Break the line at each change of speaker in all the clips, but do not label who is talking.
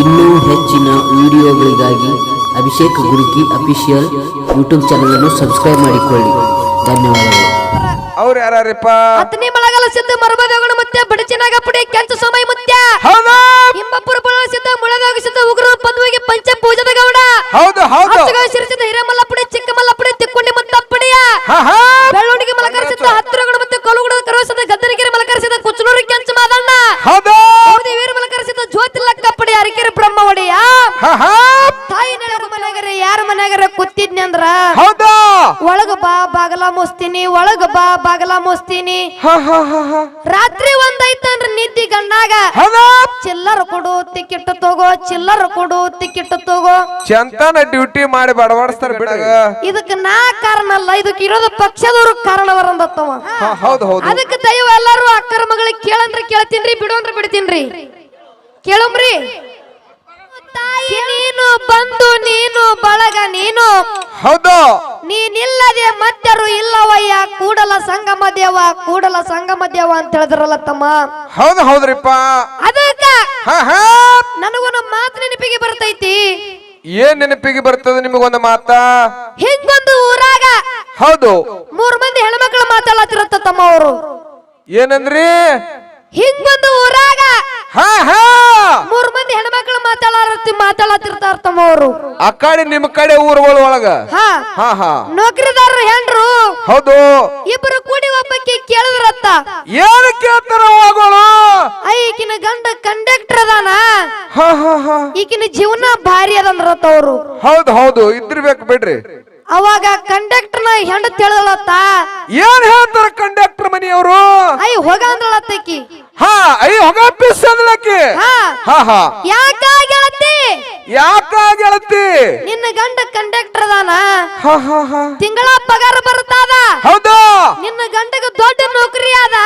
ಇನ್ನೂ ಹೆಚ್ಚಿನ ವಿಡಿಯೋಗಳಿಗಾಗಿ ಅಭಿಷೇಕ್ ಗುರುಕಿ ಅಫಿಷಿಯಲ್ ಯೂಟ್ಯೂಬ್ ಚಾನಲನ್ನು ಸಬ್ಸ್ಕ್ರೈಬ್ ಮಾಡಿಕೊಳ್ಳಿ. ಧನ್ಯವಾದಗಳು.
ಅವ್ರು ಯಾರ್ಯಾರಪ್ಪ?
ಹತ್ತನೇ ಮಳೆಗಾಲ ಸಿದ್ಧ ಮರಬದೋಗಣ ಮತ್ತೆ ಬಡಚಿನಾಗ ಪುಡಿ ಕೆಂಚ ಸಮಯ ಮುತ್ಯ.
ಹೌದಾ?
ಮೋಸ್ತೀನಿ ಒಳಗ ಬಾ ಬಾಗಲ ಮುಸ್ತೀನಿ.
ಹಾ ಹಾ ಹಾ ಹಾ.
ರಾತ್ರಿ ಒಂದೈತನ್ರಿ ನಿದ್ದಿ ಗಣ್ಣಾಗ ಚಿಲ್ಲರ್ ಕೊಡು ಟಿಕೆಟ್ ತಗೋ ಚಿಲ್ಲರ್ ಕೊಡು ಟಿಕೆಟ್ ತಗೋ.
ಚಂತನ ಡ್ಯೂಟಿ ಮಾಡಿ ಬಡವಾಡಿಸ್ತಾರ ಬಿಡಗ.
ಇದಕ್ ನಾ ಕಾರಣ ಅಲ್ಲ ಇದಕ್ಕ ಇರೋದು ಪಕ್ಷದವರು ಕಾರಣವರಂದತ್ತವ.
ಹಾ, ಹೌದು ಹೌದು.
ಅದಕ್ಕೆ ದಯವ ಎಲ್ಲಾರು ಅಕ್ಕರ ಮಗಳಿಗೆ ಕೇಳಂದ್ರ ಕೇಳ್ತೀನ್ರಿ ಬಿಡೋಂದ್ರ ಬಿಡ್ತೀನ್ರಿ. ಕೇಳಂಬ್ರಿ ತಾಯಿ ನೀನು ಬಂದು ನೀನು ಬಳಗ ನೀನು
ಹೌದು.
ನೀನಿಲ್ಲದೆ ಮತ್ತರು ಇಲ್ಲವಯ್ಯ ಕೂಡಲ ಸಂಗಮ ದೇವ ಕೂಡಲ ಸಂಗಮ ದೇವ ಅಂತ ಹೇಳಿದ್ರಲ್ಲ ತಮ್ಮ.
ಹೌದು ಹೌದ್ರಿಪ್ಪ.
ಅದಕ್ಕ ನನಗೊಂದು ಮಾತು ನೆನಪಿಗೆ ಬರ್ತೈತಿ.
ಏನ್ ನೆನಪಿಗೆ ಬರ್ತದೆ ನಿಮಗೊಂದು ಮಾತಾ?
ಹಿಂಗೊಂದು ಊರಾಗ
ಹೌದು.
ಮೂರ್ ಮಂದಿ ಹೆಣ್ಮಕ್ಳು ಮಾತಾಡತ್ತಿರತ್ತ ತಮ್ಮ ಅವರು.
ಏನಂದ್ರಿ?
ಹಿಂಗೊಂದು ಊರಾಗ
ಹಾ ಹಾ.
ಮೂರ್ ಮಂದಿ ಹೆಣ್ಮಕ್ಳು ಮಾತಾಡತ್ತಿ ಮಾತಾಡತಿರ್ತಾರ ತಮ್ಮ ಅವರು.
ಆ ಕಡೆ ನಿಮ್ ಕಡೆ ಊರುಗಳ ಒಳಗ.
ಹಾ.
ಹಾ ಹಾ.
ನೌಕರಿದಾರರು ಹೆಣ್ರು
ಹೌದು.
ಇಬ್ಬರು ಕೂಡಿ ಒಬ್ಬಕ್ಕೆ ಕೇಳಿದ್ರತ್ತ.
ಏನು ಕೇಳ್ತಾರ ಹೋಗೋಳು
ಈಕಿನ ಗಂಡ ಕಂಡಕ್ಟರ್ ಅದಾನ.
ಹಾ ಹಾ ಹಾ.
ಈಕಿನ ಜೀವನ ಭಾರಿ ಅದಂದ್ರತ್ತ ಅವರು.
ಹೌದು ಹೌದು. ಇದ್ರಬೇಕು ಬಿಡ್ರಿ.
ಅವಾಗ ಕಂಡಕ್ಟರ್ನ ಹೆಂಡ ತಿಳಿದಳತ್ತ?
ಏನ್ ಹೇಳ್ತಾರ ಕಂಡಕ್ಟರ್ ಮನೆಯವರು?
ಐ ಹೋಗ ಅಂದ್ರಳತ್ತಕಿ
ಹಾ ಅಯ್ಯ ಹೊಗ ಪಿಸ್ ಅಂದ್ಲಕ್ಕಿ
ಹಾ.
ಹಾ ಹಾ.
ಯಾಕ ಗೆಳತಿ
ಯಾಕ ಗೆಳತಿ
ನಿನ್ನ ಗಂಡ ಕಂಡಕ್ಟರ್ ಅದಾನ.
ಹಾ ಹಾ ಹಾ.
ತಿಂಗಳ ಪಗಾರ ಬರ್ತಾದ
ಹೌದು.
ನಿನ್ನ ಗಂಡಗ ದೊಡ್ಡ ನೌಕರಿ ಅದ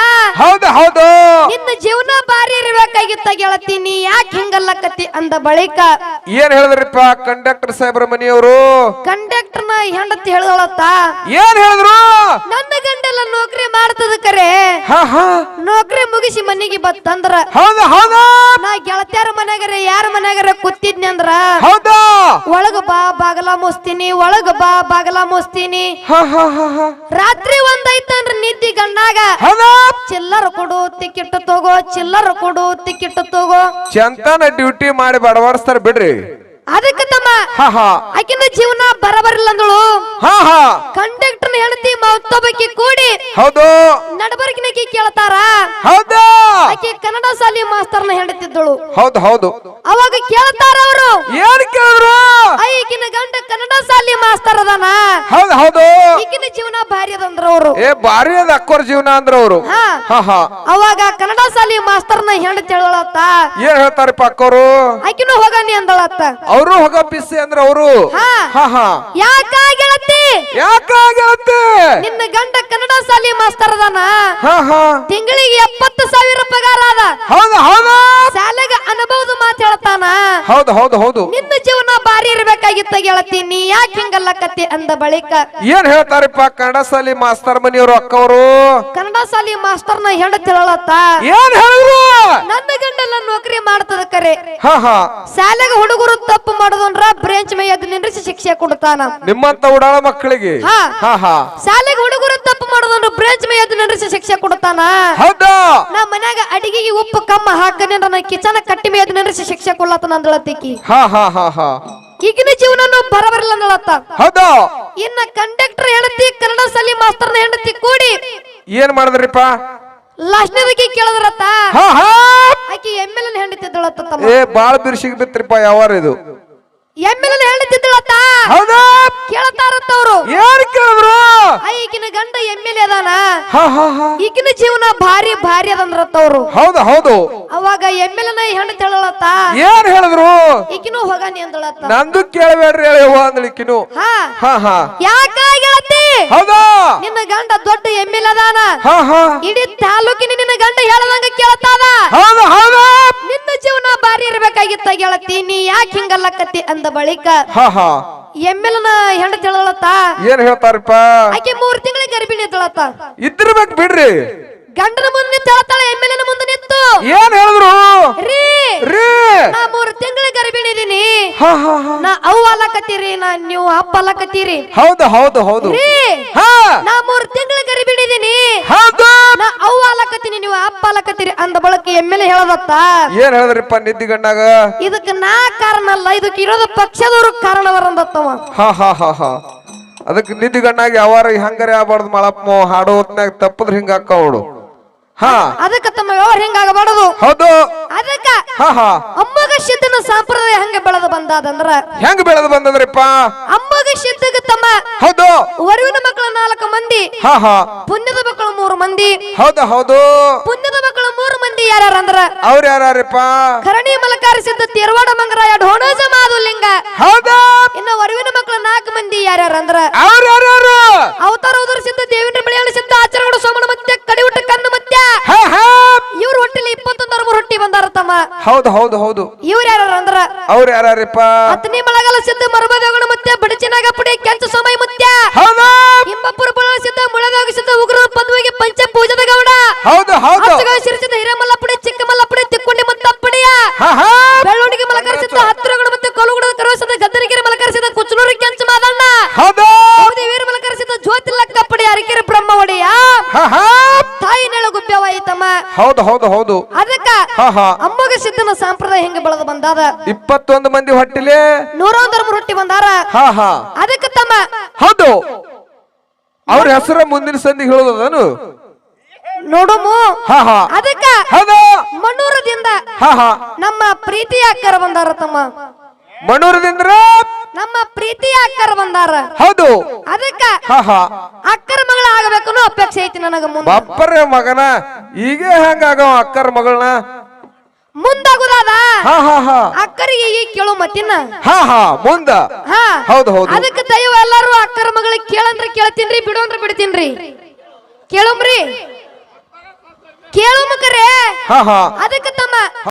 ಹೌದು ಹೌದು.
ನಿನ್ನ ಜೀವನ ಬಾರಿ ಇರ್ಬೇಕಾಗಿತ್ತ ಗೆಳತಿ ನೀ ಯಾಕೆ ಹಿಂಗಲ್ಲಕತ್ತಿ ಅಂದ ಬಳಿಕ
ಏನ್ ಹೇಳಿದ್ರಿಪ್ಪ ಕಂಡಕ್ಟರ್ ಸಾಹೇಬ್ರ ಮನಿಯವರು?
ಕಂಡಕ್ಟರ್ನ ಹೆಂಡತಿ ಹೇಳಲತ್ತ
ಏನ್ ಹೇಳಿದ್ರು?
ನನ್ನ ಗಂಡೆಲ್ಲ ನೌಕರಿ ಮಾಡ್ತದ ಕರೆ.
ಹಾ ಹಾ.
ನೌಕರಿ ಮುಗಿಸಿ ಮನೆಗೆ ಬತ್ತಂದ್ರ
ಹೌದು ಹೌದು.
ನಾ ಗೆಳತಿಯರ ಮನೆಗರೆ ಯಾರ ಮನೆಗರೆ ಕೂತಿದ್ನಿ ಅಂದ್ರ
ಹೌದು
ಒಳಗ ಬಾ ಬಾಗಲ ಮುಸ್ತೀನಿ ಒಳಗ ಬಾ ಬಾಗಲ ಮುಸ್ತೀನಿ. ರಾತ್ರಿ ಒಂದೈತನ್ರಿ ನಿದ್ದಿ
ಗಂಡಾಗ.
ಚಿಲ್ಲರ ಕೊಡು ಟಿಕೆಟ್ ತಗೋ ಚಿಲ್ಲರ ಕೊಡು ಟಿಕೆಟ್ ತಗೋ.
ಚಂತನ ಡ್ಯೂಟಿ ಮಾಡಿ ಬಡವರ್ಸ್ತಾರ ಬಿಡ್ರಿ.
ಅದಕ್ಕೆ ತಮ್ಮ ಆಕಿನ ಜೀವನ ಬರಬರಿಲ್ಲ ಅಂದಳು ಕಂಡಕ್ಟರ್ ಹೆಂಡತಿ ಮತ್ತೊಬ್ಬಕಿ ಕೂಡಿ
ಹೌದು.
ನಡಬರ್ಕಿನಕಿ ಕೇಳ್ತಾರ.
ಹೌದು?
ಆಕಿ ಕನ್ನಡ ಶಾಲೆ ಮಾಸ್ತರ್ನ ಹೆಂಡತಿದ್ದಳು.
ಹೌದು ಹೌದು.
ಅವಾಗ ಕೇಳ್ತಾರ ಅವರು.
ಏನ್ ಕೇಳಿದ್ರು?
ಈಕಿನ ಗಂಡ ಕನ್ನಡ ಶಾಲಿ ಮಾಸ್ತರ್ ಅದಾನ.
ಹೌದು ಹೌದು.
ಈಗಿನ ಜೀವನ ಭಾರಿ ಅದಂದ್ರ ಅವರು.
ಏ ಭಾರಿ ಅದ ಅಕ್ಕೋರ್ ಜೀವನ ಅಂದ್ರ ಅವರು.
ಅವಾಗ ಕನ್ನಡ ಶಾಲಿ ಮಾಸ್ತರ್ನ ಹೆಂಡ ಹೇಳತ್ತ
ಏನ್ ಹೇಳ್ತಾರಪ್ಪ ಅಕ್ಕೋರು?
ಆಕಿನೂ ಹೋಗನಿ ಅಂದಳತ್ತ.
ಅವರು ಹೋಗ ಬಿಸಿ ಅಂದ್ರ ಅವರು.
ಹಾ.
ಹಾ ಹಾ.
ಯಾಕ ಗೆಳತಿ
ಯಾಕ ಗೆಳತಿ
ನಿನ್ನ ಗಂಡ ಕನ್ನಡ ಶಾಲಿ ಮಾಸ್ತರ್ ಅದಾನ?
ಹಾ ಹಾ.
ತಿಂಗಳಿಗೆ ಎಪ್ಪತ್ತು ಸಾವಿರ ಪಗಾರ ಅದ.
ಹೌದು ಹೌದು.
ಶಾಲೆಗೆ ಅನುಭವದ ಮಾತು ಹೇಳ್ತಾನ?
ಹೌದು ಹೌದು ಹೌದು.
ನಿನ್ನ ಜೀವನ ಬಾರಿ ಇರ್ಬೇಕಾಗಿತ್ತ ಗೆಳತಿ ನೀ ಯಾಕೆ ಹಿಂಗಲ್ಲ ಕತ್ತಿ ಅಂದ ಬಳಿಕ?
ಏನ್ ಹೇಳ್ತಾರಪ್ಪ ಕನ್ನಡ ಸಾಲಿ ಮಾಸ್ತರ್ ಮನಿಯವರು ಅಕ್ಕವರು?
ಕನ್ನಡ ಸಾಲಿ ಮಾಸ್ತರ್ನ ಹೆಂಡತಿ ಹೇಳತ್ತ?
ಏನ್ ಹೇಳಿದ್ರು?
ನನ್ನ ಗಂಡಲ್ಲ ನೌಕರಿ ಮಾಡ್ತದ ಕರೆ.
ಹಾ ಹಾ.
ಶಾಲೆಗೆ ಹುಡುಗರು ತಪ್ಪು ಮಾಡೋದಂದ್ರ ಬ್ರೇಂಚ್ ಮೈ ಎದ್ದು ನಿಂದ್ರಿಸಿ ಶಿಕ್ಷೆ ಕೊಡ್ತಾನ.
ನಿಮ್ಮಂತ ಉಡಾಳ ಮಕ್ಕಳಿಗೆ.
ಹಾ.
ಹಾ
ಶಾಲೆಗೆ ಹುಡುಗರು ತಪ್ಪು ಮಾಡೋದಂದ್ರ ಬ್ರೇಂಚ್ ಮೇ ಎದ್ದು ನಿಂದ್ರಿಸಿ ಶಿಕ್ಷೆ ಕೊಡ್ತಾನ
ಹೌದು?
ನಾ ಮನ್ಯಾಗ ಅಡಿಗೆಗೆ ಉಪ್ಪು ಕಮ್ಮ ಹಾಕನೆ ನನ್ನ ಕಿಚನ ಕಟ್ಟಿ ಮೇಲೆ ನಿಂದ್ರಿಸಿ ಶಿಕ್ಷೆ ಕೊಡ್ಲತ್ತಾನ ಅಂದಳತ್ತಿಕಿ.
ಹಾ ಹಾ ಹಾ ಹಾ.
ಈಗಿನ ಜೀವನ ಬರಬರಿಲ್ಲ ಅಂದಳತ್ತ.
ಹೌದು?
ಇನ್ನ ಕಂಡಕ್ಟರ್ ಹೆಂಡತಿ ಕನ್ನಡ ಸಾಲಿ ಮಾಸ್ತರ್ನ ಹೆಂಡತಿ ಕೂಡಿ.
ಏನ್ ಮಾಡಿದ್ರಿಪ್ಪ?
ಲಾಸ್ಟ್ನೇದಕ್ಕೆ ಕೇಳಿದ್ರತ್ತ?
ಹಾ ಹಾ.
ಆಕಿ ಎಂ ಎಲ್ ಹೆಂಡತಿದ್ದಳತ್ತ ತಮ್ಮ.
ಏ ಬಾಳ ಬಿರ್ಸಿಗ್ ಬಿತ್ರಿಪ್ಪ ಯಾವಾರ ಇದು.
ಎಂ ಎಲ್ ಹೆಂಡತಿದ್ದಳತ್ತ
ಹೌದಾ?
ಕೇಳ್ತಾರತ್ತ ಅವ್ರು
ಏನ್ ಕೇಳಿದ್ರು
ಈಗಿನ ಗಂಡ ಎಂ ಎಲ್ ಅದಾನ ಈಗಿನ ಜೀವನ ಭಾರಿ ಭಾರಿ ಅದಂದ್ರತ್ತ ಅವ್ರು
ಹೌದು ಹೌದು.
ಅವಾಗ ಎಂ ಎಲ್ನ ಹೆಂಡತಿ ಹೇಳಲತ್ತ
ಏನ್ ಹೇಳಿದ್ರು?
ಈಕಿನೂ ಹೋಗಾನಿ ಅಂದಳತ್ತ.
ನಂದು ಕೇಳಬೇಡ್ರಿ ಹೇಳಿ ಅಂದ್ಲಿಕ್ಕಿನು
ಹಾ.
ಹಾ ಹಾ.
ಯಾಕ ಗೆಳತಿ
ಹೌದಾ?
ನಿನ್ನ ಗಂಡ ದೊಡ್ಡ ಎಂ ಅದಾನ ಇಡೀ ತಾಲೂಕಿನ ನಿನ್ನ ಗಂಡ ಹೇಳದಂಗ ಕೇಳ್ತಾನ
ಹೌದು ಹೌದು.
ನಿನ್ನ ಜೀವನ ಬಾರಿ ಇರ್ಬೇಕಾಗಿತ್ತ ಗೆಳತಿ ನೀ ಯಾಕೆ ಹಿಂಗಲ್ಲಕತ್ತಿ ಅಂದ ಬಳಿಕ
ಹಾ ಹಾ.
ಎಂ ಎಲ್ನ ಹೆಂಡತಿ ಹೇಳಲತ್ತ
ಏನ್ ಹೇಳ್ತಾರಪ್ಪ?
ಆಕೆ ಮೂರ್ ತಿಂಗಳ ಗರ್ಭಿಣಿ ಇದ್ದಳತ್ತ
ಇದ್ದಿರ್ಬೇಕು ಬಿಡ್ರಿ.
ಗಂಡನ ಮುಂದೆ ನಿಂತು ಹೇಳ್ತಾಳ ಮುಂದೆ ನಿಂತು.
ಏನ್ ಹೇಳಿದ್ರು
ರೀ
ರೀ
ನಾ ಮೂರ್ ತಿಂಗಳ ಗರ್ಭಿಣಿ ಇದೀನಿ
ಹಾ ಹಾ ಹಾ
ನಾ ಅವ್ವ ಅಲಕತ್ತೀರಿ ನಾ ನೀವು ಅಪ್ಪ ಅಲ್ಲಕತ್ತೀರಿ
ಹೌದು ಹೌದು ಹೌದು.
ರೀ
ಹಾ.
ನಾ ಮೂರ್ ತಿಂಗಳ ಗರ್ಭಿಣಿ ಇದೀನಿ
ಹೌದು.
ನಾ ಅಲ್ಲಕತ್ತೀನಿ ನೀವು ಅಪ್ಪ ಅಲ್ಲಕತ್ತೀರಿ ಅಂದ ಬಳಕ ಎಮ್ಮೆಲೆ ಹೇಳದತ್ತ.
ಏನ್ ಹೇಳಿದ್ರಿಪ್ಪ ನಿದ್ದಿಗಣ್ಣಾಗ?
ಇದಕ್ಕೆ ನಾ ಕಾರಣ ಅಲ್ಲ ಇದಕ್ಕೆ ಇರೋದು ಪಕ್ಷದವರು ಕಾರಣವರಂದತ್ತವ
ಹಾ ಹಾ ಹಾ ಹಾ. ಅದಕ್ಕೆ ನಿದ್ದಿಗಣ್ಣಾಗ ಯಾವಾರ ಹಂಗಾರೆ ಆಗ್ಬಾರ್ದು ಮಳಪ್ಪ ಹಾಡೋ ಹೊತ್ನಾಗ ತಪ್ಪದ್ರ ಹಿಂಗ ಅಕ್ಕವಳು ಹಾ.
ಅದಕ್ಕ ತಮ್ಮ ವ್ಯವಹಾರ ಹೆಂಗಾಗಬಾರದು
ಹೌದು.
ಅದಕ್ಕ
ಹಾ ಹಾ.
ಅಮ್ಮಗ ಸಿದ್ಧನ ಸಂಪ್ರದಾಯ ಹಂಗೆ ಬೆಳೆದು ಬಂದಾದಂದ್ರ?
ಹೆಂಗ್ ಬೆಳೆದು ಬಂದದ್ರಿಪ್ಪ?
ಅಮ್ಮಗ ಸಿದ್ಧಗ ತಮ್ಮ
ಹೌದು.
ವರುವಿನ ಮಕ್ಕಳು ನಾಲ್ಕು ಮಂದಿ
ಹಾ ಹಾ.
ಪುಣ್ಯದ ಮಕ್ಕಳು ಮೂರು ಮಂದಿ.
ಹೌದು ಹೌದು.
ಪುಣ್ಯದ ಮಕ್ಕಳು ಮೂರು ಮಂದಿ ಯಾರ್ಯಾರ ಅಂದ್ರ
ಅವ್ರ ಯಾರ್ಯಾರಪ್ಪ
ಕರಣಿ ಮಲಕಾರಿಸಿದ್ದ ತಿರುವಾಡ ಮಂಗರಾಯ ಢೋಣಜ ಮಾದುಲಿಂಗ
ಹೌದು.
ಇನ್ನು ವರುವಿನ ಮಕ್ಕಳು ನಾಲ್ಕು ಮಂದಿ ಯಾರ್ಯಾರ ಅಂದ್ರ
ಅವ್ರ ಯಾರ್ಯಾರು
ಅವತಾರ ಉದರಿಸಿದ್ದ ತಮ್ಮ
ಹೌದು ಹೌದು ಹೌದು.
ಇವ್ರ ಯಾರು ಅಂದ್ರ?
ಅವ್ರ ಯಾರ್ಯಾರಿಪ್ಪ
ಅತನಿ ಮಳಗಲ ಸಿದ್ಧ ಮರಬದಗಳು ಮತ್ತೆ ಬಡಚಿನಾಗ ಪುಡಿ ಕೆಂಚ ಸಮಯ ಮುತ್ಯ.
ಹೌದು.
ಹಿಂಬಪ್ಪುರ ಬಳ ಸಿದ್ಧ ಮುಳದಾಗ ಸಿದ್ಧ ಉಗ್ರ ಪದ್ವಿಗೆ ಪಂಚ ಪೂಜದ ಗೌಡ.
ಹೌದು ಹೌದು.
ಹತ್ತಗ ಪುಡಿ ಚಿಕ್ಕಮಲ್ಲ ಚಿಕ್ಕಮಲ್ಲಪ್ಪಡಿ ತಿಕ್ಕೊಂಡಿ ಮತ್ತಪ್ಪಡಿಯ
ಹಾ ಹಾ.
ಬೆಳ್ಳೊಂಡಿಗೆ ಮಲಕರಿಸಿದ ಹತ್ತಿರಗಳು ಮತ್ತೆ ಕೊಲುಗುಡದ ಕರವಸದ ಗದ್ದರಿಗೆರೆ ಮಲಕರಿಸಿದ ಕುಚ್ಚಲೂರು ಕೆಂಚ ಮಾದಣ್ಣ
ಹೌದು.
ದೇವಿಯರ ಮಲಕರಿಸಿದ ಜ್ಯೋತಿ ಪುಡಿ ಅರಕೆರೆ ಬ್ರಹ್ಮ ಒಡೆಯ.
ಹಾ ಹಾ
ತಾಯಿ ನೆಳಗುಬ್ಬೆವ ಐತಮ್ಮ
ಹೌದು ಹೌದು ಹೌದು.
ಅದಕ್ಕ ಅಮ್ಮಗ ಸಿದ್ಧನ ಸಂಪ್ರದಾಯ ಹೆಂಗ ಬೆಳೆದು ಬಂದಾದ?
ಇಪ್ಪತ್ತೊಂದು ಮಂದಿ ಹೊಟ್ಟಿಲೆ?
ನೂರೊಂದರ ರೊಟ್ಟಿ ಬಂದಾರ?
ಹಾ ಹಾ.
ಅದಕ್ಕ ತಮ್ಮ
ಹೌದು. ಅವ್ರ ಹೆಸರ ಮುಂದಿನ ಸಂಧಿ ಹೇಳೋದನು
ನೋಡುಮು
ಹಾ ಹಾ.
ಅದಕ್ಕ
ಹೌದು.
ಮಣ್ಣೂರದಿಂದ
ಹಾ ಹಾ.
ನಮ್ಮ ಪ್ರೀತಿಯ ಅಕ್ಕರ ಬಂದಾರ ತಮ್ಮ.
ಮಣೂರದಿಂದ
ನಮ್ಮ ಪ್ರೀತಿಯ ಅಕ್ಕರ ಬಂದಾರ
ಹೌದು.
ಅದಕ್ಕ ಅಕ್ಕರ ಮಗಳ ಆಗಬೇಕು ಅಪೇಕ್ಷೆ ಐತಿ ನನಗ ಮುಂದೆ.
ಬಪ್ಪರ ಮಗನ ಈಗ ಹಂಗಾಗ ಅಕ್ಕರ ಮಗಳನ್ನ?
ಮುಂದಾಗುದಾದ? ಅಕ್ಕರಿಗೆ ಈಗ ಕೇಳು ಮತ್ತಿನ
ಹಾ ಹಾ ಮುಂದ.
ಹಾ.
ಹೌದು ಹೌದು.
ಅದಕ್ಕೆ ದಯವ ಎಲ್ಲಾರು ಅಕ್ಕರ ಮಗಳಿಗೆ ಕೇಳಂದ್ರ ಕೇಳ್ತೀನ್ರಿ ಬಿಡೋಂದ್ರ ಬಿಡ್ತೀನ್ರಿ. ಕೇಳುಮ್ರಿ. ಕೇಳುಮಕರೆ
ಹಾ ಅದಕ್ಕೆ
ಅದಕ್ಕ